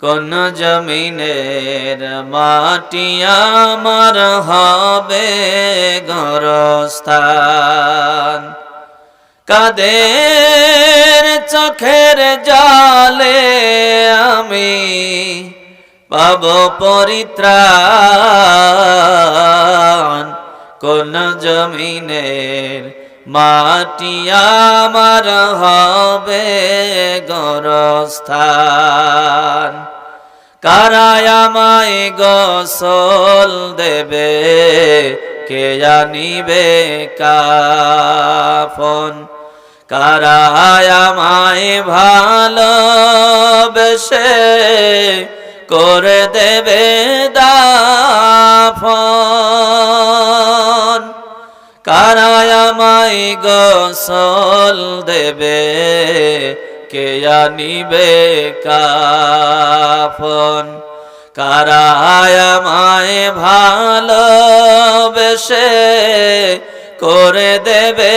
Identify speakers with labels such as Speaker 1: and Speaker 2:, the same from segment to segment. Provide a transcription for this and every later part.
Speaker 1: কোন জমিনের মাটি আমার হবে গরস্থান? কাদের চোখের জালে আমি পাব পরিত্রাণ? কোন জমিনের মাটি আমার হবে গরস্থান। কারায়ামাই গোসল দেবে? কে জানিবে কাফন? কারায়ামাই ভালোবেসে করে দেবে দাফন? কারায়ামাই গোসল দেবে কে জানিবে কাফন? কারায়ামায় ভালোবেসে করে দেবে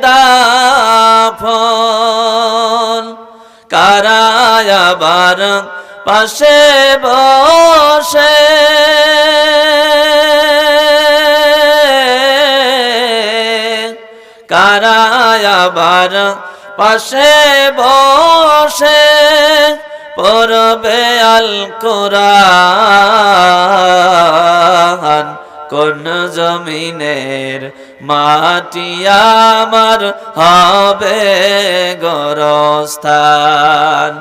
Speaker 1: দাফন। কারায়াবার পাশে বসে কারায়াবার পাশে বসে পরবে আল কোরআন। কোন জমিনের মাটি আমার হবে গরস্থান।